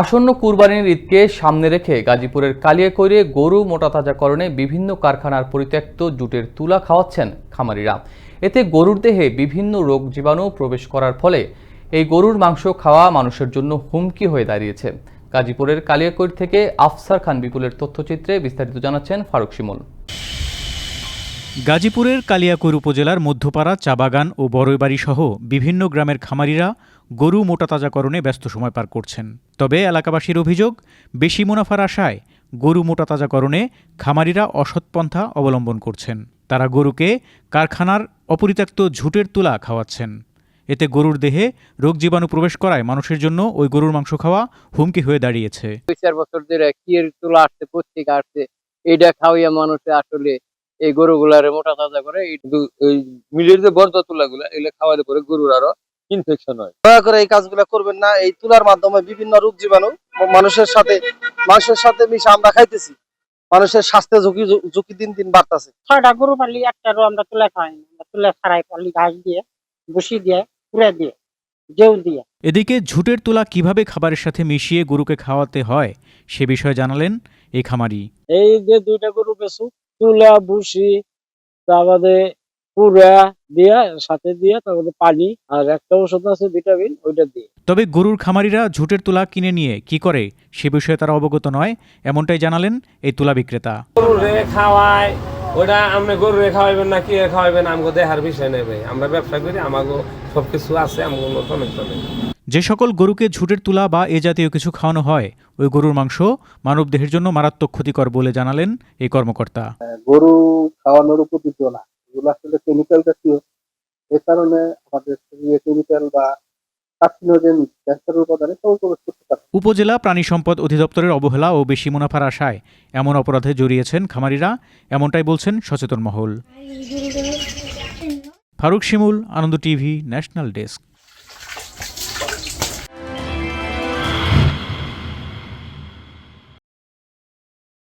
আসন্ন কুরবানির ঈদকে সামনে রেখে গাজীপুরের কালিয়াকৈরে গরু মোটাতাজাকরণে বিভিন্ন কারখানার পরিত্যক্ত জুটের তুলা খাওয়াচ্ছেন খামারিরা। এতে গরুর দেহে বিভিন্ন রোগ জীবাণু প্রবেশ করার ফলে এই গরুর মাংস খাওয়া মানুষের জন্য হুমকি হয়ে দাঁড়িয়েছে। গাজীপুরের কালিয়াকৈর থেকে আফসার খান বিপুলের তথ্যচিত্রে বিস্তারিত জানাচ্ছেন ফারুক শিমুল। গাজীপুরের কালিয়াকৈর উপজেলার মধ্যপাড়া, চাবাগান ও বড়ইবাড়ি সহ বিভিন্ন গ্রামের খামারিরা গরু মোটাতাজাকরণে ব্যস্ত সময় পার করছেন। তবে এলাকাবাসীর অভিযোগ, বেশি মুনাফার আশায় গরু মোটাতাজাকরণে খামারিরা অসৎপন্থা অবলম্বন করছেন। তারা গরুকে কারখানার অপরিত্যক্ত ঝুটের তুলা খাওয়াচ্ছেন। এতে গরুর দেহে রোগ জীবাণু প্রবেশ করায় মানুষের জন্য ওই গরুর মাংস খাওয়া হুমকি হয়ে দাঁড়িয়েছে। দুই চার বছর ধরে তুলা আসছে, পত্রিকা আসছে। এইটা খাওয়াইয়া মানুষে আসলে এই গরু গরুগুলারে মোটা তাজা করে মিলের যে বর্জ্য তুলা গুলা এগুলো খাওয়ালে পরে গরুর আরও ইনফেকশন হয়। দয়া করে এই কাজগুলো করবেন না এই তুলার মাধ্যমে বিভিন্ন রোগ জীবাণু মানুষের সাথে মানুষের সাথে মিশে আমরা খাইতেছি। মানুষের স্বাস্থ্য ঝুঁকি ঝুঁকি দিন দিন বাড়তেছে। ছয়টা গরু পালি একটারও আমরা তুলে আমরা তুলে ছাড়াই পালি ঘাস দিয়ে বসি দিয়ে কুড়ে দিয়ে জেউ দিয়ে। এদিকে ঝুটের তুলা কীভাবে খাবারের সাথে মিশিয়ে গরুকে খাওয়াতে হয় সে বিষয়ে জানালেন এই খামারি। এই যে দুইটা গরু বেচু তুলা ভুসি তারপরে পুরা দিয়া সাথে দিয়া তারপরে পানি আর একটা ওষুধ আছে ভিটামিন ওইটা দিয়ে। তবে গরুর খামারিরা ঝুটের তুলা কিনে নিয়ে কি করে? সে বিষয়ে তারা অবগত নয়। এমনটাই জানালেন এই তুলা বিক্রেতা। গরুরে খাওয়ায় ওটা আপনি গরুরে খাওয়াইবেন না কি খাওয়াইবেন? আমাকে দেহার বিষয় নেবে। আমরা ব্যবসা করি আমাকে সবকিছু আছে আমাকে নেই যে সকল গরুকে ঝুটের তুলা বা এ জাতীয় কিছু খাওয়ানো হয় ওই গরুর মাংস মানবদেহের জন্য মারাত্মক ক্ষতিকর বলে জানালেন এই কর্মকর্তা। গরু খাওয়ানোর উপযুক্ত না। এগুলো আসলে কেমিক্যাল জাতীয়। এ কারণে আমাদের শরীরে কেমিক্যাল বা উপজেলা প্রাণী সম্পদ অধিদপ্তরের অবহেলা ও বেশি মুনাফার আশায় এমন অপরাধে জড়িয়েছেন খামারিরা এমনটাই বলছেন সচেতন মহল। Faruk Shimul Ananda TV national desk.